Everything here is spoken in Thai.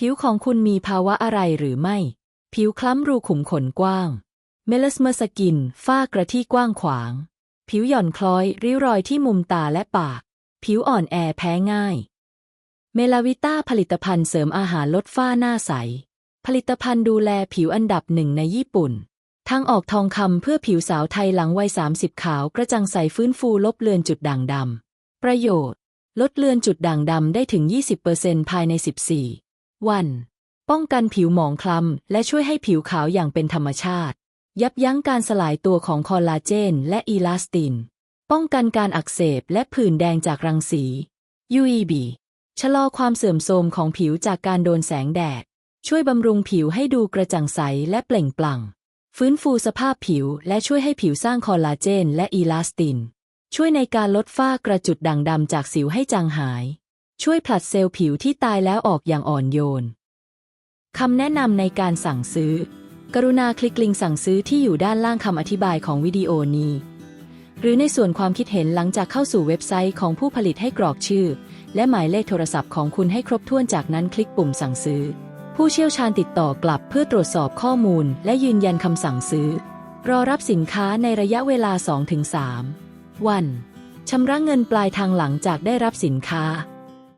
ผิวของคุณมีภาวะอะไรหรือไม่ ผิวคล้ำรูขุมขนกว้าง เมลสเมอร์สกิน ฝ้ากระที่กว้างขวาง ผิวหย่อนคล้อย ริ้วรอยที่มุมตาและปาก ผิวอ่อนแอแพ้ง่าย เมลาวิต้าผลิตภัณฑ์เสริมอาหารลดฝ้าหน้าใส ผลิตภัณฑ์ดูแลผิวอันดับหนึ่งในญี่ปุ่น ทางออกทองคำเพื่อผิวสาวไทยหลังวัย 30 ขาวกระจ่างใสฟื้นฟูลบเลือนจุดด่างดำ ประโยชน์ ลดเลือนจุดด่างดำได้ถึง 20%ภายใน 14 วันป้องกันผิวหมองคล้ำและช่วยให้ผิวขาวอย่างเป็นธรรมชาติ ยับยั้งการสลายตัวของคอลลาเจนและอีลาสติน ป้องกันการอักเสบและผื่นแดงจากรังสี UEB ชะลอความเสื่อมโทรมของผิวจากการโดนแสงแดด ช่วยบำรุงผิวให้ดูกระจ่างใสและเปล่งปลั่ง ฟื้นฟูสภาพผิวและช่วยให้ผิวสร้างคอลลาเจนและอีลาสติน ช่วยในการลดฝ้ากระจุดด่างดำจากสิวให้จางหาย ช่วยผลัดเซลล์ผิวที่ตายแล้วออกอย่างอ่อนโยน คำแนะนำในการสั่งซื้อ กรุณาคลิกลิงก์สั่งซื้อที่อยู่ด้านล่างคำอธิบายของวิดีโอนี้ หรือในส่วนความคิดเห็นหลังจากเข้าสู่เว็บไซต์ของผู้ผลิตให้กรอกชื่อ และหมายเลขโทรศัพท์ของคุณให้ครบถ้วนจากนั้นคลิกปุ่มสั่งซื้อ ผู้เชี่ยวชาญติดต่อกลับเพื่อตรวจสอบข้อมูล และยืนยันคำสั่งซื้อ รอรับสินค้าในระยะเวลา 2-3 วันชำระเงินปลายทางหลังจากได้รับสินค้า